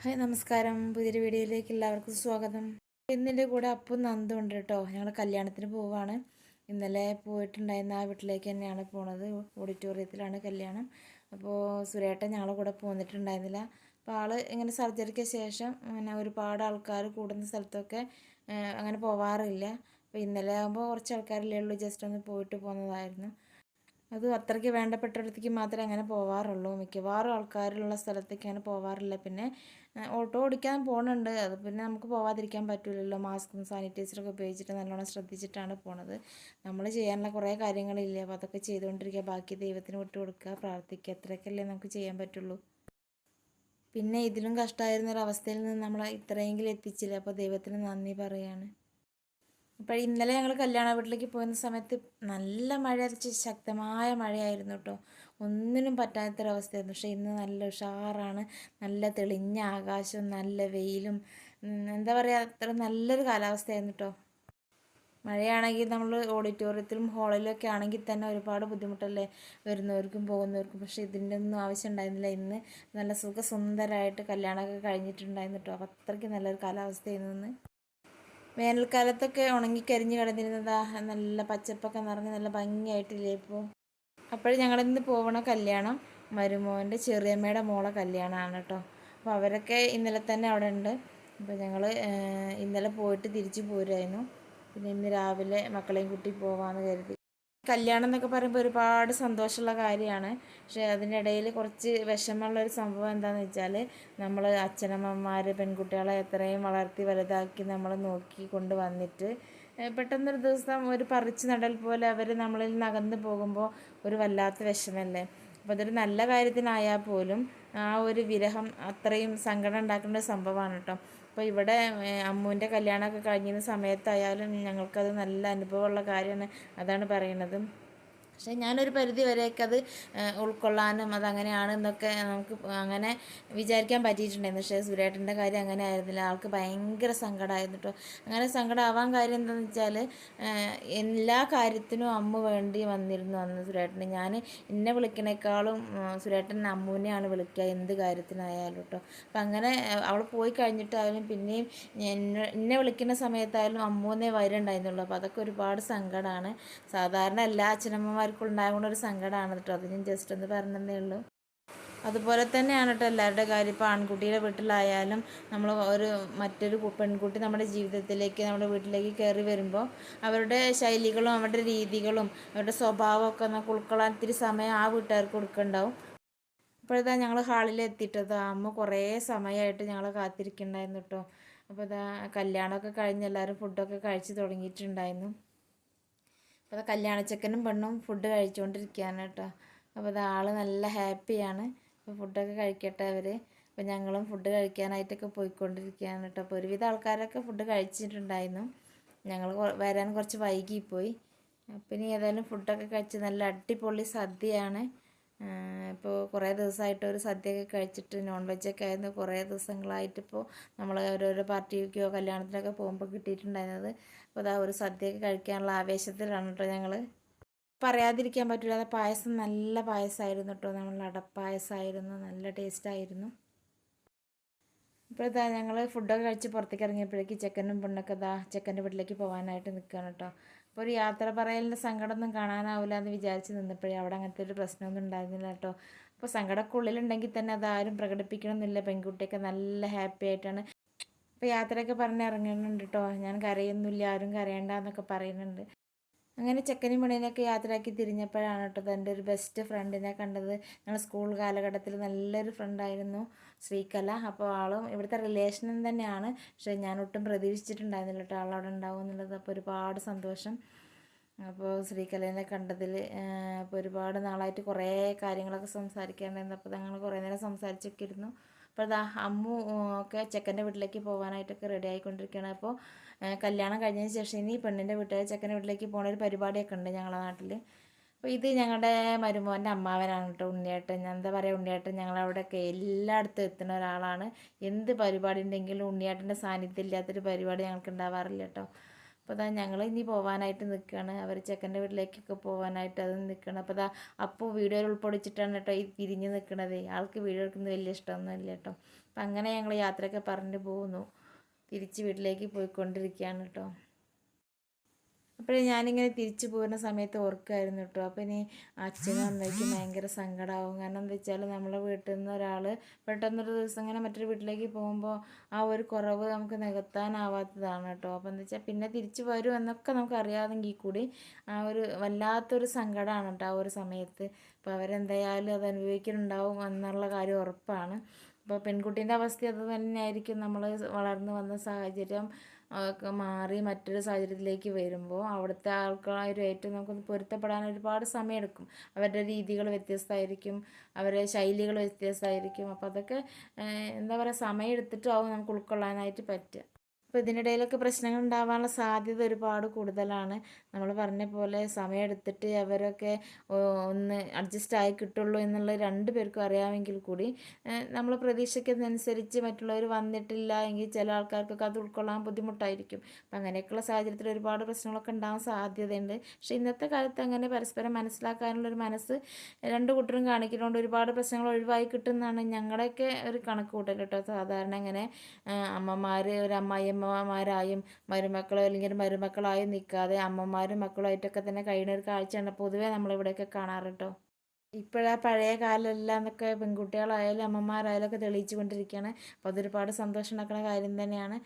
Hi നമസ്കാരം. പുതിയൊരു വീഡിയോയിലേക്ക് എല്ലാവർക്കും സ്വാഗതം. ഇന്നിന്റെ കൂടെ അപ്പം നന്ദും ഉണ്ട് കേട്ടോ. ഞങ്ങൾ കല്യാണത്തിന് പോവാണ്. ഇന്നലെ പോയിട്ടുണ്ടായിരുന്ന ആ വീട്ടിലേക്ക് തന്നെയാണ് പോണത്. ഓഡിറ്റോറിയത്തിലാണ് കല്യാണം. അപ്പോൾ സുരേട്ടൻ ഞങ്ങളുടെ കൂടെ പോന്നിട്ടുണ്ടായിരുന്നില്ല. അപ്പോൾ ആൾ ഇങ്ങനെ സർജറിക്ക് ശേഷം അങ്ങനെ ഒരുപാട് ആൾക്കാർ കൂടുന്ന സ്ഥലത്തൊക്കെ അങ്ങനെ പോവാറില്ല. അപ്പോൾ ഇന്നലെ ആകുമ്പോൾ കുറച്ച് ആൾക്കാരില്ലേ ഉള്ളൂ. ജസ്റ്റ് ഒന്ന് പോയിട്ട് പോകുന്നതായിരുന്നു അത് അത്രയ്ക്ക് വേണ്ടപ്പെട്ടിടത്തേക്ക് മാത്രമേ അങ്ങനെ പോവാറുള്ളൂ. മിക്കവാറും ആൾക്കാരുള്ള സ്ഥലത്തേക്ക് അങ്ങനെ പോവാറില്ല. പിന്നെ ഓട്ടോ ഓടിക്കാൻ പോകുന്നുണ്ട് അത് പിന്നെ നമുക്ക് പോവാതിരിക്കാൻ പറ്റില്ലല്ലോ മാസ്കും സാനിറ്റൈസറൊക്കെ ഉപയോഗിച്ചിട്ട് നല്ലോണം ശ്രദ്ധിച്ചിട്ടാണ് പോണത്. നമ്മൾ ചെയ്യാനുള്ള കുറേ കാര്യങ്ങളില്ലേ. അപ്പോൾ അതൊക്കെ ചെയ്തുകൊണ്ടിരിക്കുക. ബാക്കി ദൈവത്തിന് വിട്ടു കൊടുക്കുക. പ്രാർത്ഥിക്കുക. അത്രയൊക്കെയല്ലേ നമുക്ക് ചെയ്യാൻ പറ്റുള്ളൂ. പിന്നെ ഇതിലും കഷ്ടമായിരുന്നൊരവസ്ഥയിൽ നിന്ന് നമ്മൾ ഇത്രയെങ്കിലും എത്തിച്ചില്ല. അപ്പോൾ ദൈവത്തിന് നന്ദി പറയാണ്. അപ്പോൾ ഇന്നലെ ഞങ്ങൾ കല്യാണ വീട്ടിലേക്ക് പോകുന്ന സമയത്ത് നല്ല മഴ അരച്ച് ശക്തമായ മഴയായിരുന്നു കേട്ടോ ഒന്നിനും പറ്റാത്തൊരവസ്ഥയായിരുന്നു. പക്ഷേ ഇന്ന് നല്ല ഉഷാറാണ്. നല്ല തെളിഞ്ഞ ആകാശവും നല്ല വെയിലും. എന്താ പറയുക അത്ര നല്ലൊരു കാലാവസ്ഥയായിരുന്നു കേട്ടോ മഴയാണെങ്കിൽ നമ്മൾ ഓഡിറ്റോറിയത്തിലും ഹാളിലൊക്കെ ആണെങ്കിൽ തന്നെ ഒരുപാട് ബുദ്ധിമുട്ടല്ലേ വരുന്നവർക്കും പോകുന്നവർക്കും. പക്ഷേ ഇതിന്റെ ഒന്നും ആവശ്യം ഉണ്ടായിരുന്നില്ല. ഇന്ന് നല്ല സുഖസുന്ദരമായിട്ട് കല്യാണമൊക്കെ കഴിഞ്ഞിട്ടുണ്ടായിരുന്നു കേട്ടോ അപ്പോൾ അത്രയ്ക്ക് നല്ലൊരു കാലാവസ്ഥയായിരുന്നു വേനൽക്കാലത്തൊക്കെ ഉണങ്ങിക്കരിഞ്ഞ് കിടന്നിരുന്നതാ. നല്ല പച്ചപ്പൊക്കെ നിറഞ്ഞ് നല്ല ഭംഗിയായിട്ടില്ലേ ഇപ്പോൾ അപ്പോഴും ഞങ്ങളിന്ന് പോകണ കല്യാണം മരുമോന്റെ ചെറിയമ്മയുടെ മോളെ കല്യാണമാണ് കേട്ടോ. അപ്പോൾ അവരൊക്കെ ഇന്നലെ തന്നെ അവിടെ ഉണ്ട്. അപ്പോൾ ഞങ്ങൾ ഇന്നലെ പോയിട്ട് തിരിച്ചു പോരായിരുന്നു പിന്നെ ഇന്ന് രാവിലെ മക്കളെയും കൂട്ടി പോകാമെന്ന് കരുതി. കല്യാണം എന്നൊക്കെ പറയുമ്പോൾ ഒരുപാട് സന്തോഷമുള്ള കാര്യമാണ്. പക്ഷേ അതിനിടയിൽ കുറച്ച് വിഷമമുള്ള ഒരു സംഭവം എന്താണെന്ന് വെച്ചാൽ നമ്മൾ അച്ഛനമ്മമാർ പെൺകുട്ടികളെ എത്രയും വളർത്തി വലുതാക്കി നമ്മൾ നോക്കി കൊണ്ട് വന്നിട്ട് പെട്ടെന്നൊരു ദിവസം ഒരു പറിച്ച് നടൽ പോലെ അവർ നമ്മളിൽ നിന്ന് പോകുമ്പോൾ ഒരു വല്ലാത്ത വിഷമല്ലേ? അപ്പോൾ അതൊരു നല്ല കാര്യത്തിനായാൽ പോലും ആ ഒരു വിരഹം അത്രയും സങ്കടം ഉണ്ടാക്കുന്ന ഒരു സംഭവമാണ് കേട്ടോ. അപ്പോൾ ഇവിടെ അമ്മുവിന്റെ കല്യാണമൊക്കെ കഴിഞ്ഞിരുന്ന സമയത്തായാലും ഞങ്ങൾക്കത് നല്ല അനുഭവമുള്ള കാര്യമാണ് അതാണ് പറയുന്നത്. പക്ഷേ ഞാനൊരു പരിധി വരെയൊക്കെ അത് ഉൾക്കൊള്ളാനും അതങ്ങനെയാണ് എന്നൊക്കെ നമുക്ക് അങ്ങനെ വിചാരിക്കാൻ പറ്റിയിട്ടുണ്ടായിരുന്നു. പക്ഷേ സുരേട്ടന്റെ കാര്യം അങ്ങനെ ആയിരുന്നില്ല. ആൾക്ക് ഭയങ്കര സങ്കടമായിരുന്നു കേട്ടോ അങ്ങനെ സങ്കടമാവാൻ കാര്യം എന്താണെന്ന് വെച്ചാൽ എല്ലാ കാര്യത്തിനും അമ്മ വേണ്ടി വന്നിരുന്നു അന്ന് സുരേട്ടന്. ഞാൻ എന്നെ വിളിക്കണേക്കാളും സുരേട്ടൻ അമ്മുവിനെയാണ് വിളിക്കുക എന്ത് കാര്യത്തിനായാലും കേട്ടോ അപ്പം അങ്ങനെ അവൾ പോയി കഴിഞ്ഞിട്ടായാലും പിന്നെയും എന്നെ വിളിക്കുന്ന സമയത്തായാലും അമ്മുവിനെ വരുന്നുണ്ടായിരുന്നുള്ളൂ അപ്പോൾ അതൊക്കെ ഒരുപാട് സങ്കടമാണ്. സാധാരണ എല്ലാ അച്ഛനമ്മമാരും എല്ലാവർക്കും ഉണ്ടാകുന്ന ഒരു സങ്കടമാണ് കേട്ടോ. അത് ഞാൻ ജസ്റ്റ് ഒന്ന് പറഞ്ഞതേ ഉള്ളൂ. അതുപോലെ തന്നെയാണ് കേട്ടോ എല്ലാവരുടെ കാര്യം. ഇപ്പോൾ ആൺകുട്ടിയുടെ വീട്ടിലായാലും നമ്മൾ ഒരു മറ്റൊരു പെൺകുട്ടി നമ്മുടെ ജീവിതത്തിലേക്ക് നമ്മുടെ വീട്ടിലേക്ക് കയറി വരുമ്പോൾ അവരുടെ ശൈലികളും അവരുടെ രീതികളും അവരുടെ സ്വഭാവമൊക്കെ നമുക്ക് ഉൾക്കൊള്ളാൻ ഇത്തിരി സമയം ആ വീട്ടുകാർക്ക് കൊടുക്കുന്നുണ്ടാവും ഇപ്പോഴിതാ ഞങ്ങൾ ഹാളിൽ എത്തിയിട്ടത് അമ്മ കുറേ സമയമായിട്ട് ഞങ്ങൾ കാത്തിരിക്കുന്നുണ്ടായിരുന്നു കേട്ടോ. അപ്പോൾ ഇതാ കല്യാണമൊക്കെ കഴിഞ്ഞ് എല്ലാവരും ഫുഡൊക്കെ കഴിച്ച് തുടങ്ങിയിട്ടുണ്ടായിരുന്നു. അപ്പോൾ കല്യാണച്ചക്കനും പെണ്ണും ഫുഡ് കഴിച്ചുകൊണ്ടിരിക്കുകയാണ് കേട്ടോ. അപ്പോൾ അത് ആൾ നല്ല ഹാപ്പിയാണ്. അപ്പോൾ ഫുഡൊക്കെ കഴിക്കട്ടെ അവർ അപ്പോൾ ഞങ്ങളും ഫുഡ് കഴിക്കാനായിട്ടൊക്കെ പോയിക്കൊണ്ടിരിക്കുകയാണ് കേട്ടോ. അപ്പോൾ ഒരുവിധ ആൾക്കാരൊക്കെ ഫുഡ് കഴിച്ചിട്ടുണ്ടായിരുന്നു. ഞങ്ങൾ വരാൻ കുറച്ച് വൈകിപ്പോയി. പിന്നെ ഏതായാലും ഫുഡൊക്കെ കഴിച്ച് നല്ല അടിപൊളി സദ്യയാണ്. ഇപ്പോൾ കുറേ ദിവസമായിട്ട് ഒരു സദ്യയൊക്കെ കഴിച്ചിട്ട് നോൺ വെജൊക്കെ ആയിരുന്നു. കുറേ ദിവസങ്ങളായിട്ട് ദിവസങ്ങളായിട്ടിപ്പോൾ നമ്മൾ ഓരോരോ പാർട്ടിക്കോ കല്യാണത്തിനൊക്കെ പോകുമ്പോൾ കിട്ടിയിട്ടുണ്ടായിരുന്നത്. അപ്പോൾ അതാ ഒരു സദ്യയൊക്കെ കഴിക്കാനുള്ള ആവേശത്തിലാണ് കേട്ടോ ഞങ്ങൾ പറയാതിരിക്കാൻ പറ്റില്ല പായസം നല്ല പായസമായിരുന്നു കേട്ടോ നമ്മൾ അടപ്പായസമായിരുന്നു നല്ല ടേസ്റ്റായിരുന്നു. ഇപ്പോൾ ഇതാ ഞങ്ങൾ ഫുഡൊക്കെ കഴിച്ച് പുറത്തേക്ക് ഇറങ്ങിയപ്പോഴേക്ക് ചെക്കനും പെണ്ണൊക്കെ ഇതാ ചെക്കന്റെ വീട്ടിലേക്ക് പോകാനായിട്ട് നിൽക്കുകയാണ് കേട്ടോ അപ്പോൾ ഒരു യാത്ര പറയലിന്റെ സങ്കടമൊന്നും കാണാനാവില്ല എന്ന് വിചാരിച്ച് നിന്നപ്പോഴേ അവിടെ അങ്ങനത്തെ ഒരു പ്രശ്നമൊന്നും ഉണ്ടായിരുന്നില്ല കേട്ടോ. അപ്പോൾ സങ്കടമൊക്കെ ഉള്ളിലുണ്ടെങ്കിൽ തന്നെ അതാരും പ്രകടിപ്പിക്കണമെന്നില്ല പെൺകുട്ടിയൊക്കെ നല്ല ഹാപ്പി ആയിട്ടാണ്. ഇപ്പോൾ യാത്രയൊക്കെ പറഞ്ഞ് ഇറങ്ങുന്നുണ്ട് കേട്ടോ. ഞാൻ കരയൊന്നുമില്ല ആരും കരയണ്ട എന്നൊക്കെ പറയുന്നുണ്ട്. അങ്ങനെ ചെക്കനും പെണ്ണിനെയൊക്കെ യാത്രയാക്കി തിരിഞ്ഞപ്പോഴാണ് കേട്ടോ എന്റെ ഒരു ബെസ്റ്റ് ഫ്രണ്ടിനെ കണ്ടത്. ഞങ്ങൾ സ്കൂൾ കാലഘട്ടത്തിൽ നല്ലൊരു ഫ്രണ്ടായിരുന്നു ശ്രീകല. അപ്പോൾ ആളും ഇവിടുത്തെ റിലേഷനും തന്നെയാണ്. പക്ഷേ ഞാൻ ഒട്ടും പ്രതീക്ഷിച്ചിട്ടുണ്ടായിരുന്നില്ല കേട്ടോ ആളവിടെ ഉണ്ടാവും എന്നുള്ളത്. അപ്പോൾ ഒരുപാട് സന്തോഷം. അപ്പോൾ ശ്രീകലേനെ കണ്ടതിൽ അപ്പോൾ ഒരുപാട് നാളായിട്ട് കുറേ കാര്യങ്ങളൊക്കെ സംസാരിക്കാണ്ടായിരുന്നു. അപ്പോൾ ഞങ്ങൾ കുറേ നേരം സംസാരിച്ചൊക്കെ ഇരുന്നു. അപ്പോൾ അമ്മു ഒക്കെ ചെക്കന്റെ വീട്ടിലേക്ക് പോകാനായിട്ടൊക്കെ റെഡി ആയിക്കൊണ്ടിരിക്കുകയാണ്. അപ്പോൾ കല്യാണം കഴിഞ്ഞതിന് ശേഷം ഇനി പെണ്ണിന്റെ വീട്ടുകാർ ചെക്കന്റെ വീട്ടിലേക്ക് പോകുന്ന ഒരു പരിപാടിയൊക്കെ ഉണ്ട് ഞങ്ങളുടെ നാട്ടിൽ അപ്പോൾ ഇത് ഞങ്ങളുടെ മരുമോന്റെ അമ്മാവനാണ് കേട്ടോ ഉണ്ണിയേട്ടൻ. ഞാൻ എന്താ പറയുക ഉണ്ണിയേട്ടൻ ഞങ്ങളവിടെയൊക്കെ എല്ലായിടത്തും എത്തുന്ന ഒരാളാണ്. എന്ത് പരിപാടി ഉണ്ടെങ്കിലും ഉണ്ണിയേട്ടന്റെ സാന്നിധ്യം ഇല്ലാത്തൊരു പരിപാടി ഞങ്ങൾക്ക് ഉണ്ടാവാറില്ല കേട്ടോ അപ്പോൾ അതാ ഞങ്ങൾ ഇനി പോകാനായിട്ട് നിൽക്കുകയാണ് അവർ ചെക്കന്റെ വീട്ടിലേക്കൊക്കെ പോകാനായിട്ട് അത് നിൽക്കണം അപ്പോൾ അതാ അപ്പോൾ വീഡിയോയിൽ ഉൾപ്പെടിച്ചിട്ടാണ് കേട്ടോ ഈ തിരിഞ്ഞ് നിൽക്കണത് ആൾക്ക് വീഡിയോ എടുക്കുന്നത് വലിയ ഇഷ്ടമൊന്നുമില്ല കേട്ടോ അപ്പം അങ്ങനെ ഞങ്ങൾ യാത്രയൊക്കെ പറഞ്ഞു പോകുന്നു. തിരിച്ച് വീട്ടിലേക്ക് പോയിക്കൊണ്ടിരിക്കുകയാണ് കേട്ടോ. അപ്പോഴേ ഞാനിങ്ങനെ തിരിച്ചു പോകുന്ന സമയത്ത് ഓർക്കുമായിരുന്നു കേട്ടോ. അപ്പം ഇനി അച്ഛനും അമ്മയ്ക്കും ഭയങ്കര സങ്കടമാവും കാരണം എന്താ വെച്ചാൽ നമ്മളെ വീട്ടിൽ നിന്ന് ഒരാൾ പെട്ടെന്നൊരു ദിവസം ഇങ്ങനെ മറ്റൊരു വീട്ടിലേക്ക് പോകുമ്പോൾ ആ ഒരു കുറവ് നമുക്ക് നികത്താനാവാത്തതാണ് കേട്ടോ. അപ്പം എന്താ വെച്ചാൽ പിന്നെ തിരിച്ചു വരുമെന്നൊക്കെ നമുക്ക് അറിയാതെങ്കിൽ കൂടി ആ ഒരു വല്ലാത്തൊരു സങ്കടമാണ് കേട്ടോ ആ ഒരു സമയത്ത്. അപ്പോൾ അവരെന്തായാലും അത് അനുഭവിക്കുന്നുണ്ടാവും എന്നുള്ള കാര്യം ഉറപ്പാണ്. അപ്പോൾ പെൺകുട്ടീന്റെ അവസ്ഥ അത് തന്നെയായിരിക്കും നമ്മൾ വളർന്നു വന്ന സാഹചര്യം മാറി മറ്റൊരു സാഹചര്യത്തിലേക്ക് വരുമ്പോൾ അവിടുത്തെ ആൾക്കാരുമായിട്ട് നമുക്കൊന്ന് പൊരുത്തപ്പെടാൻ ഒരുപാട് സമയമെടുക്കും അവരുടെ രീതികൾ വ്യത്യസ്തമായിരിക്കും അവരുടെ ശൈലികൾ വ്യത്യസ്തമായിരിക്കും. അപ്പോൾ അതൊക്കെ എന്താ പറയുക സമയം എടുത്തിട്ടാവും നമുക്ക് ഉൾക്കൊള്ളാനായിട്ട് പറ്റുക. അപ്പോൾ ഇതിനിടയിലൊക്കെ പ്രശ്നങ്ങൾ ഉണ്ടാവാനുള്ള സാധ്യത ഒരുപാട് കൂടുതലാണ്. നമ്മൾ പറഞ്ഞ പോലെ സമയമെടുത്തിട്ട് അവരൊക്കെ ഒന്ന് അഡ്ജസ്റ്റ് ആയി കിട്ടുള്ളൂ എന്നുള്ള രണ്ട് പേർക്കും അറിയാമെങ്കിൽ കൂടി നമ്മൾ പ്രതീക്ഷിക്കുന്നതനുസരിച്ച് മറ്റുള്ളവർ വന്നിട്ടില്ല എങ്കിൽ ചില ആൾക്കാർക്കൊക്കെ അത് ഉൾക്കൊള്ളാൻ ബുദ്ധിമുട്ടായിരിക്കും. അപ്പം അങ്ങനെയൊക്കെയുള്ള സാഹചര്യത്തിൽ ഒരുപാട് പ്രശ്നങ്ങളൊക്കെ ഉണ്ടാവാൻ സാധ്യതയുണ്ട്. പക്ഷേ ഇന്നത്തെ കാലത്ത് അങ്ങനെ പരസ്പരം മനസ്സിലാക്കാനുള്ള ഒരു മനസ്സ് രണ്ട് കൂട്ടരും കാണിക്കുന്നതുകൊണ്ട് ഒരുപാട് പ്രശ്നങ്ങൾ ഒഴിവായി കിട്ടുന്നതാണ് ഞങ്ങളുടെയൊക്കെ ഒരു കണക്ക് കൂട്ടൽ കേട്ടോ. സാധാരണ ഇങ്ങനെ അമ്മമാർ ഒരു അമ്മായിയമ്മമാരായും മരുമക്കൾ അല്ലെങ്കിൽ മരുമക്കളായും നിൽക്കാതെ അമ്മമാരും മക്കളുമായിട്ടൊക്കെ തന്നെ കഴിയുന്ന ഒരു കാഴ്ചയാണ് പൊതുവേ നമ്മളിവിടെയൊക്കെ കാണാറ് കേട്ടോ ഇപ്പോഴാ പഴയ കാലമെല്ലാം എന്നൊക്കെ പെൺകുട്ടികളായാലും അമ്മമാരായാലും ഒക്കെ തെളിയിച്ചു കൊണ്ടിരിക്കുകയാണ് അപ്പോൾ അതൊരുപാട് സന്തോഷം ഉണ്ടാക്കുന്ന കാര്യം തന്നെയാണ്.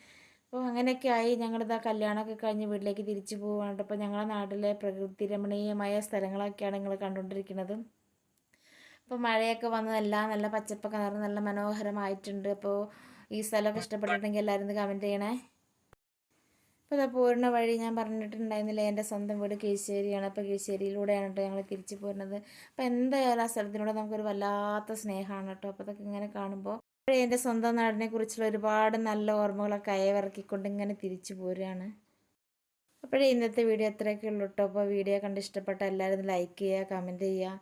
അപ്പോൾ അങ്ങനെയൊക്കെ ആയി ഞങ്ങളിതാ കല്യാണമൊക്കെ കഴിഞ്ഞ് വീട്ടിലേക്ക് തിരിച്ചു പോവുകയാണ് അപ്പോൾ ഞങ്ങളുടെ നാട്ടിലെ പ്രകൃതി രമണീയമായ സ്ഥലങ്ങളൊക്കെയാണ് നിങ്ങൾ കണ്ടുകൊണ്ടിരിക്കുന്നത്. അപ്പോൾ മഴയൊക്കെ വന്ന് എല്ലാം നല്ല പച്ചപ്പൊക്കെ നിറഞ്ഞ് നല്ല മനോഹരമായിട്ടുണ്ട്. അപ്പോൾ ഈ സ്ഥലമൊക്കെ ഇഷ്ടപ്പെട്ടിട്ടുണ്ടെങ്കിൽ എല്ലാവരും കമന്റ് ചെയ്യണേ. അപ്പോൾ ഇതാ പോരുന്ന വഴി ഞാൻ പറഞ്ഞിട്ടുണ്ടായിരുന്നില്ല എന്റെ സ്വന്തം വീട് കീഴ്ശ്ശേരിയാണ്. അപ്പോൾ കീഴ്ശ്ശേരിയിലൂടെയാണ് കേട്ടോ ഞങ്ങൾ തിരിച്ചു പോരുന്നത്. അപ്പോൾ എന്തായാലും ആ സ്ഥലത്തിനോട് നമുക്കൊരു വല്ലാത്ത സ്നേഹമാണ് കേട്ടോ. അപ്പോൾ അതൊക്കെ ഇങ്ങനെ കാണുമ്പോൾ എന്റെ സ്വന്തം നാടിനെ കുറിച്ചുള്ള ഒരുപാട് നല്ല ഓർമ്മകളൊക്കെ അയവിറക്കിക്കൊണ്ട് ഇങ്ങനെ തിരിച്ചു പോരുകയാണ്. അപ്പോഴേ ഇന്നത്തെ വീഡിയോ അത്രയൊക്കെ ഉള്ളൂ കേട്ടോ. അപ്പോൾ വീഡിയോ കണ്ട് ഇഷ്ടപ്പെട്ട എല്ലാവരും ലൈക്ക് ചെയ്യുക കമന്റ് ചെയ്യുക.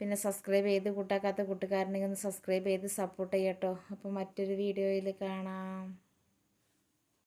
പിന്നെ സബ്സ്ക്രൈബ് ചെയ്ത് കൂട്ടാക്കാത്ത കൂട്ടുകാരനെ ഒന്ന് സബ്സ്ക്രൈബ് ചെയ്ത് സപ്പോർട്ട് ചെയ്യട്ടോ. അപ്പോൾ മറ്റൊരു വീഡിയോയിൽ കാണാം.